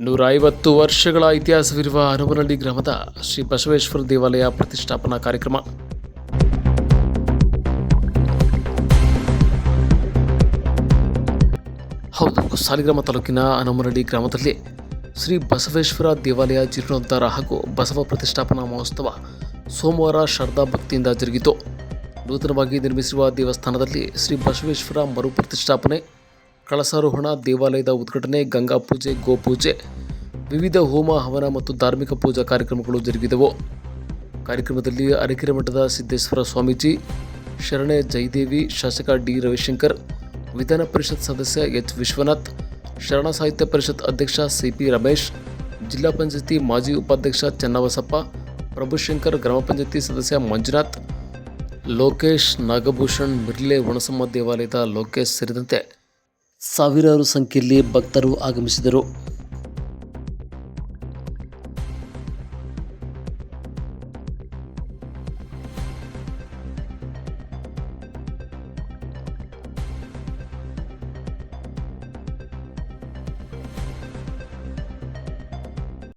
ನೂರ ಐವತ್ತು ವರ್ಷಗಳ ಇತಿಹಾಸವಿರುವ ಹನುಮನಹಳ್ಳಿ ಗ್ರಾಮದ ಶ್ರೀ ಬಸವೇಶ್ವರ ದೇವಾಲಯ ಪ್ರತಿಷ್ಠಾಪನಾ ಕಾರ್ಯಕ್ರಮ. ಹೌದು, ಸಾಲಿಗ್ರಾಮ ತಾಲೂಕಿನ ಹನುಮನಹಳ್ಳಿ ಗ್ರಾಮದಲ್ಲಿ ಶ್ರೀ ಬಸವೇಶ್ವರ ದೇವಾಲಯ ಜೀರ್ಣೋದ್ಧಾರ ಹಾಗೂ ಬಸವ ಪ್ರತಿಷ್ಠಾಪನಾ ಮಹೋತ್ಸವ ಸೋಮವಾರ ಶ್ರದ್ಧಾ ಭಕ್ತಿಯಿಂದ ಜರುಗಿತು. ನೂತನವಾಗಿ ನಿರ್ಮಿಸಿರುವ ದೇವಸ್ಥಾನದಲ್ಲಿ ಶ್ರೀ ಬಸವೇಶ್ವರ ಮರುಪ್ರತಿಷ್ಠಾಪನೆ ಕಳಸಾರೋಹಣ ದೇವಾಲಯದ ಉದ್ಘಾಟನೆ, ಗಂಗಾ ಪೂಜೆ ಗೋಪೂಜೆ ವಿವಿಧ ಹೋಮ, ಹವನ ಮತ್ತು ಧಾರ್ಮಿಕ ಪೂಜಾ ಕಾರ್ಯಕ್ರಮಗಳು ಜರುಗಿದವು. ಕಾರ್ಯಕ್ರಮದಲ್ಲಿ ಅರಕೆರೆ ಮಠದ ಸಿದ್ದೇಶ್ವರ ಸ್ವಾಮೀಜಿ, ಶರಣೆ ಜಯದೇವಿ, ಶಾಸಕ ಡಿ ರವಿಶಂಕರ್, ವಿಧಾನ ಪರಿಷತ್ ಸದಸ್ಯ ಎಚ್ ವಿಶ್ವನಾಥ್, ಶರಣ ಸಾಹಿತ್ಯ ಪರಿಷತ್ ಅಧ್ಯಕ್ಷ ಸಿಪಿ ರಮೇಶ್, ಜಿಲ್ಲಾ ಪಂಚಾಯತಿ ಮಾಜಿ ಉಪಾಧ್ಯಕ್ಷ ಚನ್ನಬಸಪ್ಪ ಪ್ರಭುಶಂಕರ್ ಗ್ರಾಮ ಪಂಚಾಯತಿ ಸದಸ್ಯ ಮಂಜುನಾಥ್, ಲೋಕೇಶ್ ನಾಗಭೂಷಣ್ ಮಿರ್ಲೆ ಒಣಸಮ್ಮ ದೇವಾಲಯದ ಲೋಕೇಶ್ ಸೇರಿದಂತೆ ಸಾವಿರಾರು ಸಂಖ್ಯೆಯಲ್ಲಿ ಭಕ್ತರು ಆಗಮಿಸಿದರು.